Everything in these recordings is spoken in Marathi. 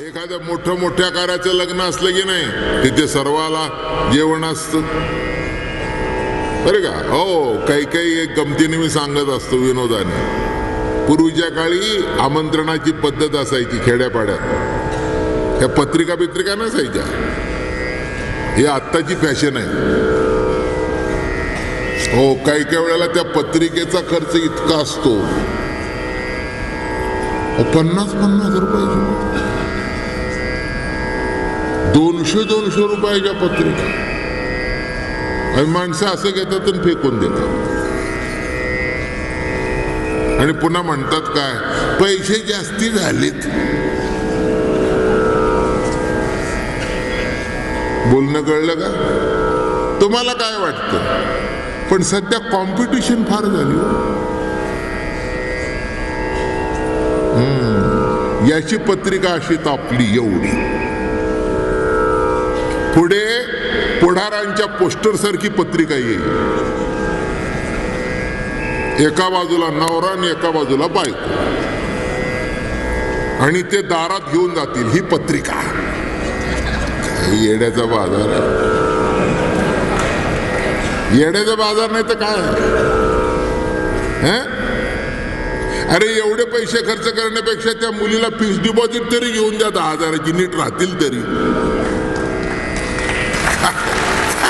एखाद्या मोठं मोठ्या कार्याचं लग्न असलं की नाही तिथे सर्वाला जेवण असतं. बरे का? हो काही काही एक गमतीने मी सांगत असतो विनोदाने. पूर्वीच्या काळी आमंत्रणाची पद्धत असायची खेड्यापाड्यात. ह्या पत्रिका बित्रिका नसायच्या. ही आत्ताची फॅशन आहे. हो काही काही वेळेला त्या पत्रिकेचा खर्च इतका असतो. पन्नास पन्नास रुपये दोनशे दोनशे रुपयाच्या पत्रिका. आणि माणसं असं घेतात आणि फेकून देतात. आणि पुन्हा म्हणतात काय? पैसे जास्ती झालेत. बोलणं कळलं का? तुम्हाला काय वाटतं? पण सध्या कॉम्पिटिशन फार झाली हो. याची पत्रिका अशी तापली एवढी. पुढे पुढारांच्या पोस्टर सारखी पत्रिका येईल. एका बाजूला नवरा आणि एका बाजूला बायको. आणि ते दारात घेऊन जातील ही पत्रिका. येड्याचा बाजार आहे. येड्याचा बाजार नाही तर काय? अरे एवढे पैसे खर्च करण्यापेक्षा त्या मुलीला फिक्स डिपॉझिट तरी घेऊन द्या दहा हजाराची नीट राहतील तरी.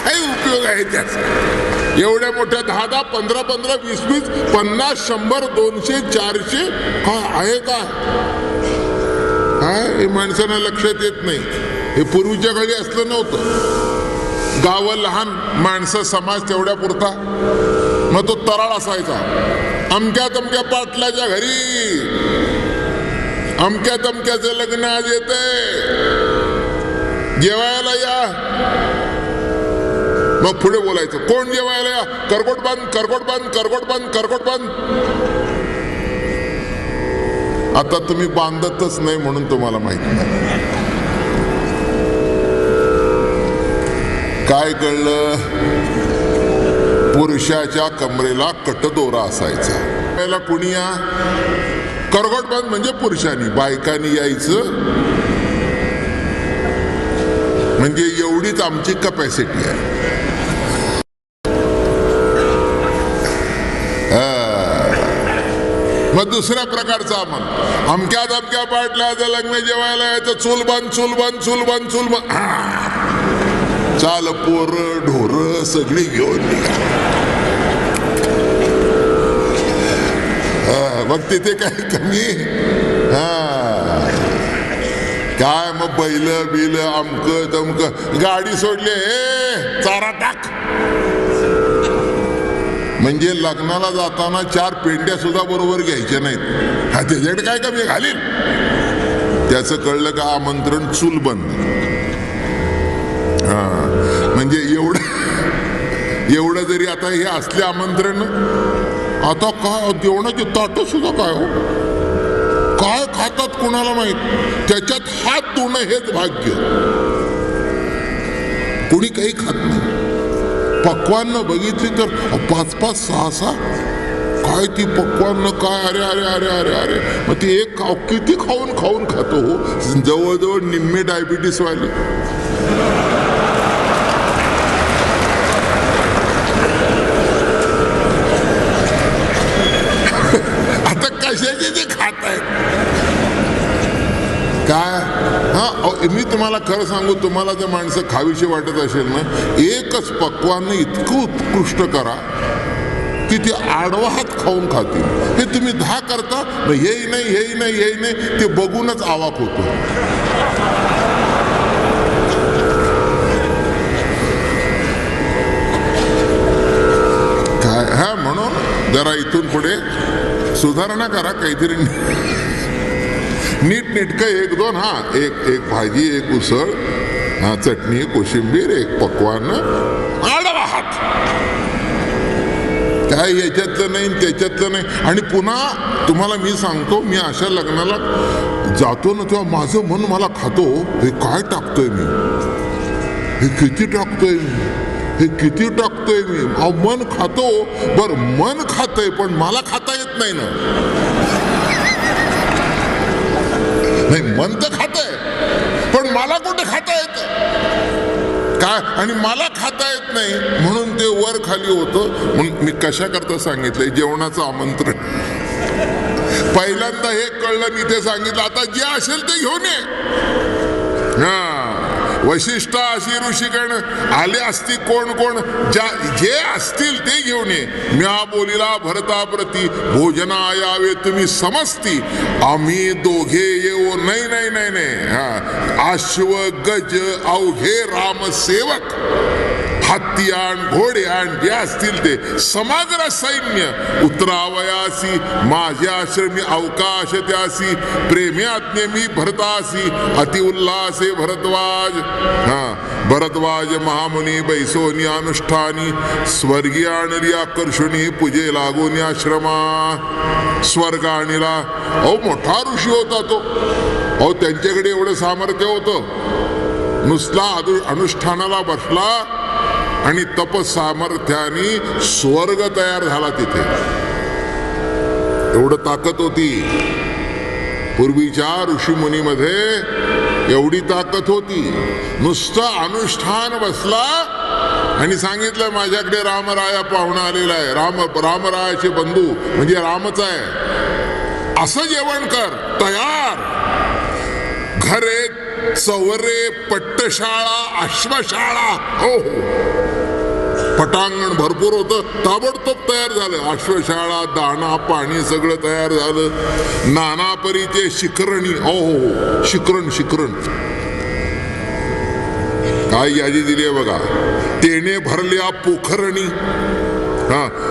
काही उपयोग आहे त्याचा एवढ्या मोठ्या दहा दहा पंधरा पंधरा वीस वीस पन्नास शंभर दोनशे चारशे हा आहे का? काय हे माणसांना लक्षात येत नाही. हे पूर्वीच्या काळी असलं नव्हतं. गावं लहान माणसं समाज तेवढ्या पुरता. मग तो तराळ असायचा. अमक्या तमक्या पाटलाच्या घरी. अमक्या तमक्याचं लग्न आज येते जेवायला या. मग पुढे बोलायचं. कोण जेवायला या? करकोट बंद करकोट बंद करकोट बंद करकोट बंद. आता तुम्ही बांधतच नाही म्हणून तुम्हाला माहिती नाही. काय कळलं? पुरुषाच्या कमरेला कटदोरा असायचा. पहिला कुणी या? करगोट बंद म्हणजे पुरुषांनी. बायकांनी यायचं. म्हणजे एवढीच आमची कपॅसिटी आहे. मग दुसऱ्या प्रकारचा अमल अमक्या दमक्या पाटल्याचं लग्न जेवायला यायचं चूल बन चूल बन चूल बन चूल बन चाल पोर ढोर सगळी घेऊन मग तिथे काय कमी? हा. काय मग बैल बिल अमक तमक गाडी सोडली. हे चारा टाक. म्हणजे लग्नाला जाताना चार पेंड्या सुद्धा बरोबर घ्यायच्या नाहीत. हा त्याच्याकडे काय कमी घालील त्याचं कळलं का आमंत्रण चूल बंद. हा. म्हणजे एवढं एवढं जरी आता हे असले आमंत्रण आता काय जेवणाची ताट सुद्धा काय हो? काय खातात कुणाला माहीत? त्याच्यात हात धुणं हेच भाग्य. कुणी काही खात नाही. पक्वान्न बघितली तर पाच पाच सहा सहा. काय ती पक्वान्न काय? अरे अरे अरे अरे अरे. मग ती एक खाऊ किती खाऊन खाऊन खातो हो? जवळजवळ निम्मे डायबिटीस वाले. आता कशाचे ते खात आहेत काय? हा अहो, मी तुम्हाला खरं सांगू तुम्हाला जर माणसं खावीशी वाटत असेल ना एकच पक्वान इतकं उत्कृष्ट करा की ते आडवा हात खाऊन खातील. हे तुम्ही दहा करता येई हेही नाही हेही नाही हेही नाही ते बघूनच आवाक होतो. काय हा म्हणून जरा इथून पुढे सुधारणा करा काहीतरी नीट नेटकं एक दोन हां एक एक भाजी एक उसळ हा चटणी कोशिंबीर एक पकवान आडवा हात. काय याच्यातलं नाही त्याच्यातलं नाही. आणि पुन्हा तुम्हाला मी सांगतो मी अशा लग्नाला जातो ना तेव्हा माझं मन मला खातो हे काय टाकतोय मी? हे किती टाकतोय मी? हे किती टाकतोय मी? मन खातो बर मन खातंय पण मला खाता येत नाही ना नाही मन तर खात पण मला कुठे खाता येत? काय? आणि मला खाता येत नाही. म्हणून ते वर खाली होतं. म्हणून मी कशा करता सांगितलंय? जेवणाचं आमंत्रण. पहिल्यांदा हे कळलं मी ते सांगितलं. आता जे असेल ते घेऊन ये. हा. वशिष्ठ अशी ऋषिगण आले असती कोण कोण? ज्या जे असतील ते घेऊन ये. म्या बोलीला भरताप्रती भोजना यावे तुम्ही समजती आम्ही दोघे येऊ. नाही नाही नाही नाही. हा. अश्व गज अवघे रामसेवक अत्ती आण घोडे आण जे असतील ते. समग्र सैन्य उतरावयासी माझ्या आश्रमी अवकाश त्यासी प्रेमी आज्ञे मी भरतासी अतिउल्लासे भरद्वाज. हा भरद्वाज महामुनी बैसोनी अनुष्ठानी स्वर्गीय आणली आकर्षणी पूजे लागोनी आश्रमा. स्वर्ग आणला अहो मोठा ऋषी होता तो. अहो त्यांच्याकडे एवढं सामर्थ्य होतं. नुसता अनु- अनुष्ठानाला बसला आणि तपसामर्थ्याने स्वर्ग तयार झाला तिथे. एवढं ताकद होती. पूर्वीच्या ऋषीमुनीमध्ये एवढी ताकद होती. नुसतं अनुष्ठान बसला आणि सांगितलं माझ्याकडे रामराया पाहुणा आलेला आहे. राम रामरायाचे बंधू म्हणजे रामच आहे. असं जेवण कर तयार. घरे चवरे पट्टशाळा अश्वशाळा हो हो पटांगण भरपूर होतं. ताबडतोब तयार झालं. अश्वशाळा दाणा पाणी सगळं तयार झालं. नाना परीचे शिखरणी. हो हो, हो. शिखरण शिखरण. काय यादी दिली आहे बघा. तेने भरल्या पोखरणी. हा.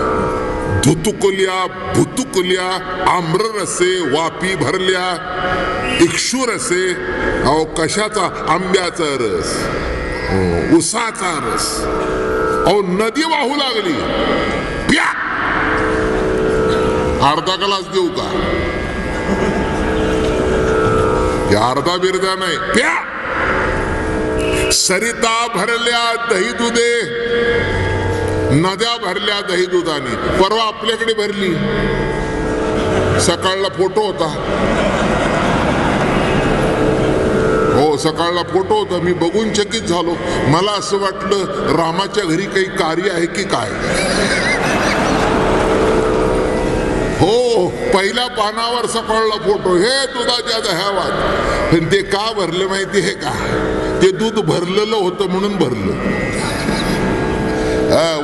धुतुकुल्या भुतुकुल्या आम्ररसे वापी भरल्या. इक्षुरसे अहो कशाचा? आंब्याचा रस. हो, उसाचा रस. अहो नदी वाहू लागली. प्या! अर्धा ग्लास देऊ का? अर्धा बिरदा नाही. प्या! सरिता भरल्या दही दुधे नद्या भरल्या दही दुधाने परवा आपल्याकडे भरली. सकाळला फोटो होता. सकाळला फोटो होता मी बघून चकित झालो. मला असं वाटलं रामाच्या घरी काही कार्य आहे की काय? हो पहिल्या पानावर सकाळला फोटो. हे दुधाच्या दह्यावात पण ते का भरलं माहिती हे का? ते दूध भरलेलं होतं म्हणून भरलं.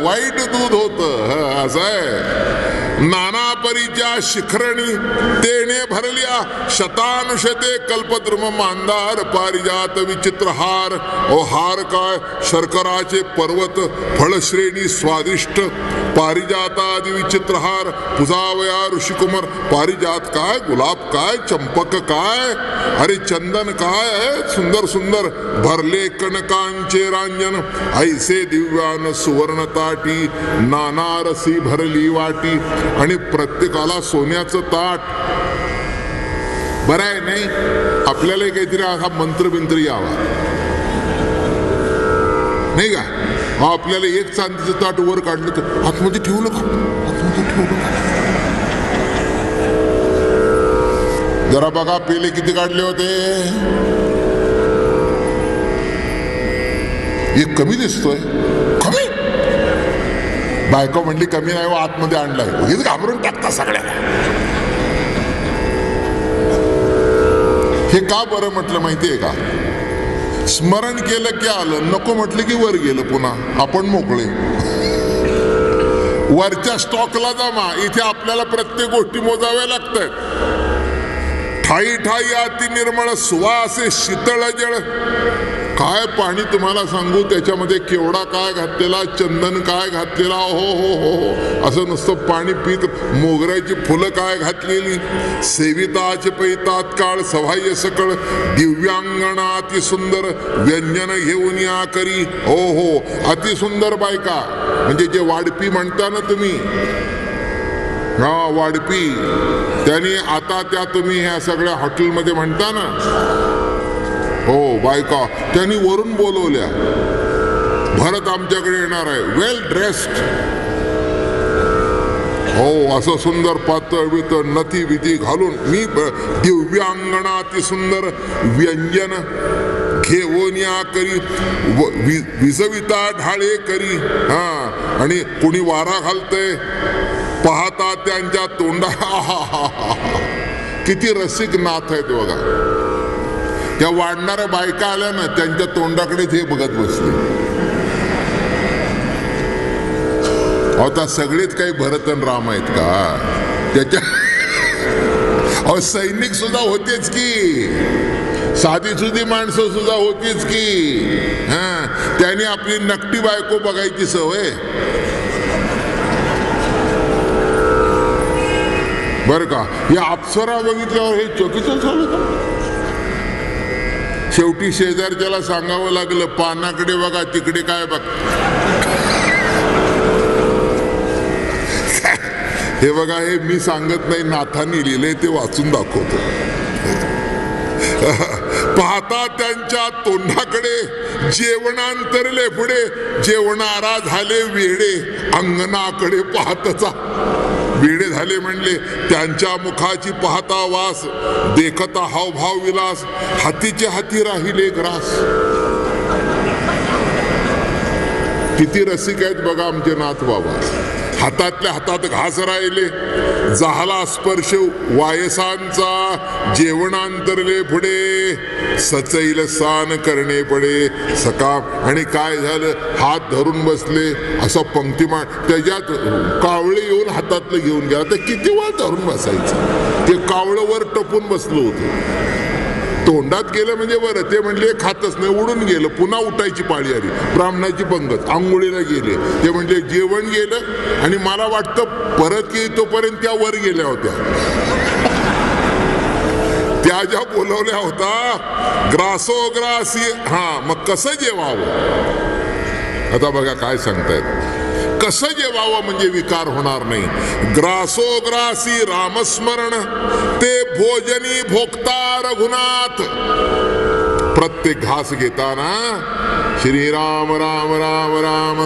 वाईट दूध होत. असं आहे. नाना परीच्या शिखरणी, तेने भरल्या शतानुशते कल्पद्रुम मांदार पारिजात विचित्र हार ओ हार काय, शर्कराचे पर्वत, फळश्रेणी स्वादिष्ट, पारिजातादि विचित्र हार पुजावया ऋषिकुमार, पारिजात काय, गुलाब काय, चंपक काय? अरे चंदन काय सुंदर सुंदर, भरले कनकांचे रांजन ऐसे दिव्यान सुवर्ण ताटी, नाना रसी भरली वाटी. आणि प्रत्येकाला सोन्याचं ताट. बरं आहे नाही? आपल्याला काहीतरी असा मंत्र बिंत्र यावा. नाही का? हा आपल्याला एक चांदीचं ताट वर काढलं तर आतमध्ये ठेवलं का आतमध्ये ठेवलं जरा बघा पेले किती काढले होते? एक कमी दिसतोय. बायको म्हणली कमी नाही हो, आतमध्ये आणलाय. उगीच घाबरून टाकता सगळ्याला हे का बरं म्हटलं माहितीये का? स्मरण केलं की आलं नको म्हटलं की वर गेलं पुन्हा. आपण मोकळे. वरच्या स्टॉकला जमा. इथे आपल्याला प्रत्येक गोष्टी मोजाव्या लागतात. ठाई ठाई अति निर्मळ सुवासे शीतळ जळ काय पाणी तुम्हाला सांगू? त्याच्यामध्ये केवढा काय घातलेला? चंदन काय घातलेला? हो हो हो हो. असं नुसतं पाणी पित मोगऱ्याची फुलं काय घातलेली? सेविताच पै तात्काळ सवाय सकळ दिव्यांगणा अति सुंदर व्यंजन घेऊन या करी. हो हो. अति सुंदर बायका. म्हणजे जे वाढपी म्हणता ना तुम्ही? हा वाढपी. त्यांनी आता त्या तुम्ही ह्या सगळ्या हॉटेलमध्ये म्हणता ना? हो बायका त्यांनी वरून बोलवल्या. भरत आमच्याकडे येणार आहे. वेल ड्रेस्ड हो असं सुंदर पातळ बितळ नथी विधी घालून मी ब- दिव्यांगणा अति सुंदर व्यंजन घेऊन या करी व- वि- विजविता ढाळे करी. हा आणि कुणी वारा घालतय? पाहता त्यांच्या तोंडा. किती रसिक नाथ आहेत बघा. त्या वाढणाऱ्या बायका आल्या ना त्यांच्या तोंडाकडेच हे बघत बसले. आता सगळेच काही भरतन राम आहेत का? त्याच्या अहो सैनिक सुद्धा होतेच की. साधी सुधी माणसं सुद्धा होतीच की. हा त्याने आपली नकटी बायको बघायची सवय. बर का? या अप्सरा बघितल्यावर हे चकितच झालं का? शेवटी शेजारच्याला सांगावं लागलं पानाकडे बघा तिकडे काय बघ. हे बघा हे मी सांगत नाही नाथांनी लिहिलंय ते वाचून दाखवतो. पाहता त्यांच्या तोंडाकडे जेवणांतरले पुढे जेवणारा झाले वेडे अंगणाकडे पाहतचा. वेडे झाले म्हणले त्यांच्या मुखाची पाहता वास देखता हावभाव विलास हातीचे हाती राहिले ग्रास. किती रसिक आहेत बघा आमचे नाथ बाबा हातातल्या हातात घास राहिले. झाला स्पर्श वायसांचा. जेवणांतरले पुढे सचैल सान करणे पडे. सका आणि काय झालं? हात धरून बसले. असं पंक्तिमान त्याच्यात कावळे येऊन हातातलं घेऊन गेला. तर किती वेळ धरून बसायचं? ते कावळं वर टपून बसलो होतं. तोंडात गेलं म्हणजे बरं. ते म्हणले खातच नाही उडून गेलं. पुन्हा उठायची पाळी आली. ब्राह्मणाची पंगत. आंघोळीला गेले. ते म्हणले जेवण गेलं आणि मला वाटतं परत की तोपर्यंत त्या वर गेल्या होत्या. त्या ज्या बोलवल्या होता ग्रासो ग्रासी. हा मग कसं जेवावं? आता बघा काय सांगतायत. तसं जेवावं म्हणजे विकार होणार नाही. ग्रासो ग्रासी रामस्मरण ते भोजनी भोक्ता रघुनाथ. प्रत्येक घास घेताना श्रीराम राम राम राम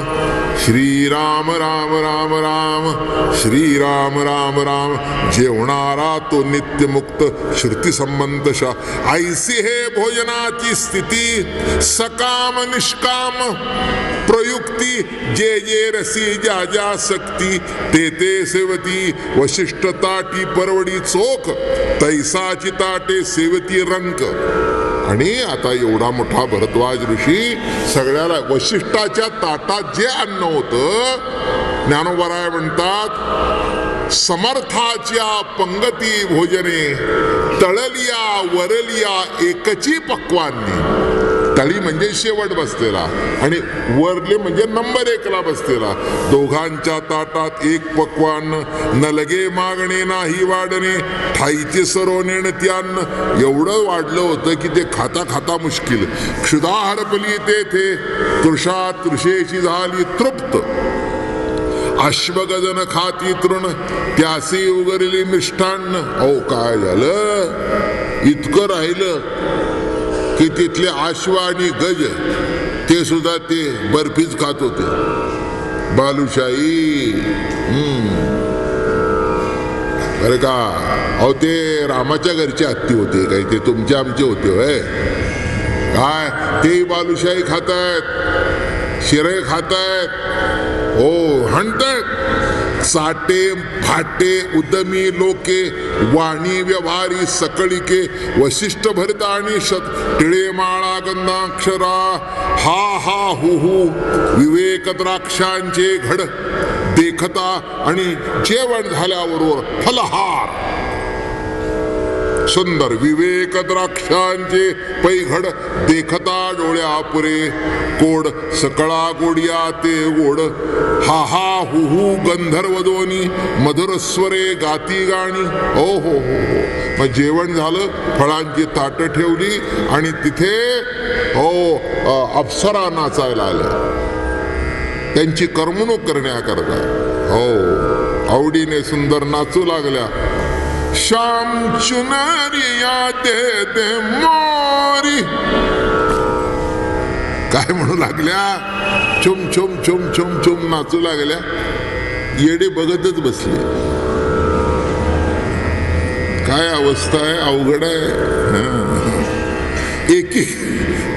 श्रीराम राम राम राम श्रीराम राम राम जेवणारा तो नित्यमुक्त श्रुती संबंध ऐसी हे भोजनाची स्थिती, सकाम, निष्काम, प्रयुक्ती, जे जे, रसी, ज्या ज्या सक्ती ते ते सेवती वशिष्ठ ताटी परवडी चोख, तैसाची ताटे सेवती रंक। आणि आता एवढा मोठा भरद्वाज ऋषी सगळ्याला वशिष्ठाच्या ताटात जे अन्न होतं ज्ञानोबराय म्हणतात समर्थाच्या पंगती भोजने तळलिया वरलिया एकची पक्वांनी तळी म्हणजे शेवट बसलेला आणि वरले म्हणजे नंबर एकला बसलेला. दोघांच्या ताटात एक पक्वान न लगे मागणे नाही वाढणे ठाईचे सरो नेणत्यान्न एवढं वाढलं होतं की ते खाता खाता मुश्किल. क्षुधा हरपली तेथे तृषा तृषेची झाली तृप्त. अश्वगजन खाती तृण त्यासी उगरली मिष्टान्न अहो काय झालं? इतकं राहिलं. की तिथले आश्व आणि गज ते सुद्धा ते बर्फीच खात होते. बालुशाही हम्म. का? अहो ते रामाच्या घरचे हत्ती होते काही ते तुमचे आमचे होते होय. काय? तेही बालुशाही खातायत शिरे खातायत हो हणतायत साटे फाटे उदमी लोके वाणी व्यवहारी सकळिके वशिष्ठ भरित आणि शत टिळे माळा गंधाक्षरा हा हा हु हु विवेक द्राक्षांचे घड देखता आणि जेवण झाल्याबरोबर फलहार. सुंदर विवेक द्राक्षांचे पैघड देखता डोळ्या पुरे कोड सकळा गोडिया ते गोड हा हा हु हु गंधर्व दोनी मधुर स्वरे गाती गाणी. हो हो हो हो. मग जेवण झालं फळांची ताटं ठेवली आणि तिथे हो अप्सरा नाचायला आल्या. त्यांची करमणूक करण्याकरता. हो आवडीने सुंदर नाचू लागल्या. श्याम चुनरिया दे दे मोरी. काय म्हणू लागल्या? चुम चुम चुम चुम चुम नाचू लागल्या. येडे बघतच बसले. काय अवस्था आहे? अवघड आहे. एकी.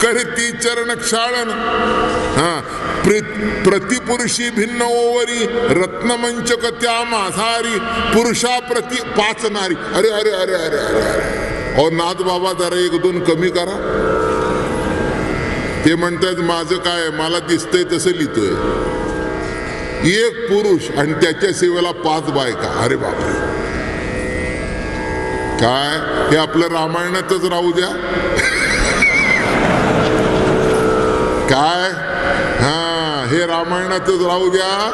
करती चरण क्षाळन हा. प्रतिपुरुषी भिन्न ओवरी रत्नमंचक त्या माझारी पुरुषा प्रति पाचनारी. अरे अरे अरे अरे अरे अरे. अहो नाथ बाबा जरा एक दोन कमी करा. ते म्हणतात माझं काय मला दिसतंय तसं लिहितोय. एक पुरुष आणि त्याच्या सेवेला पाच बायका. अरे बापरे. काय? हे आपलं रामायणातच राहू द्या. काय? हा हे रामायणातच राहू द्या.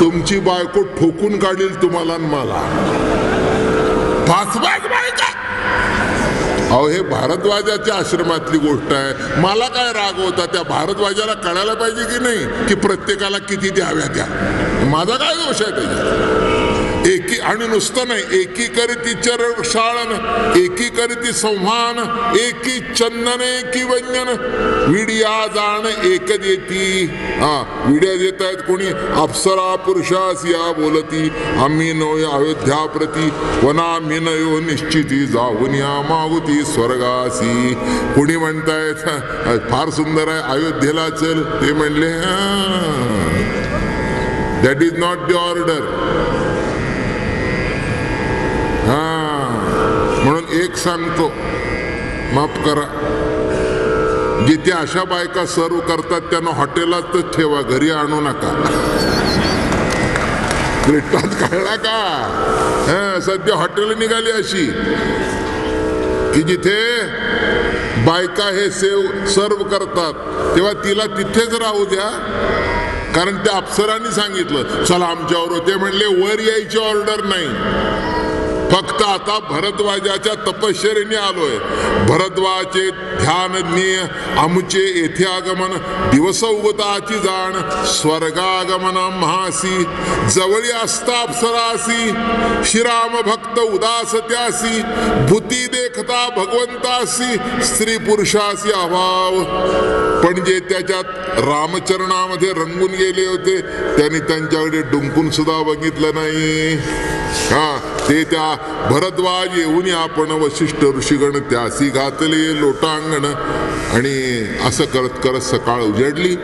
तुमची बायको ठोकून काढील तुम्हाला मला. अहो हे भारद्वाजाच्या आश्रमातली गोष्ट आहे. मला काय राग होता त्या भारद्वाजाला कळायला पाहिजे की नाही की प्रत्येकाला किती द्याव्या त्या? माझा काय दोष आहे त्याच्यात? एकी आणि नुसतं नाही एकीकरिती चरण शाळन एकीकरिती करीती एकी चंदन एकी वंजन विडिया जाण एक देती. हा विड्या देत आहेत कोणी? अप्सरा पुरुषास या बोलती. आम्ही नो अयोध्या प्रती. वना मिनयो निश्चिती जाऊन या मागुती स्वर्गासी. कोणी म्हणतायत फार सुंदर आहे अयोध्येला चल. ते म्हणले that is not the order हा म्हणून एक सांगतो. माफ करा. जिथे अशा बायका सर्व करतात त्यांना हॉटेलातच ठेवा घरी आणू नका. ग्रेटात कळला का? हा, सध्या हॉटेल निघाली अशी. की जिथे बायका हे सेव सर्व करतात तेव्हा तिला तिथेच राहू द्या. कारण त्या अप्सरांनी सांगितलं चला आमच्यावर होते. म्हणले वर यायची ऑर्डर नाही. फक्त आता भरद्वाजाच्या तपश्चर्याने आलोय. भरद्वाचे ध्यान ज्ञेय आमचे येथे आगमन दिवस उगताची जाण स्वर्गागमना महासी जवळी असता अप्सरासी श्रीराम भक्त उदास त्यासी भूती देखता भगवंतासी स्त्री पुरुषासी अभाव. पण जे त्याच्यात रामचरणामध्ये रंगून गेले होते त्यांनी त्यांच्याकडे डुंकून सुद्धा बघितलं नाही. हा ते त्या भरद्वाज येऊन आपण वशिष्ठ ऋषीगण त्यासी घातले लोटांगण. आणि असं करत करत सकाळ उजडली.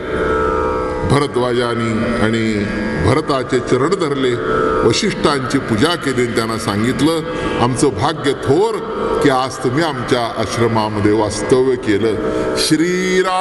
भरद्वाजानी आणि भरताचे चरण धरले. वशिष्ठांची पूजा केली आणि त्यांना सांगितलं आमचं भाग्य थोर की आज तुम्ही आमच्या आश्रमामध्ये वास्तव्य केलं. श्रीराम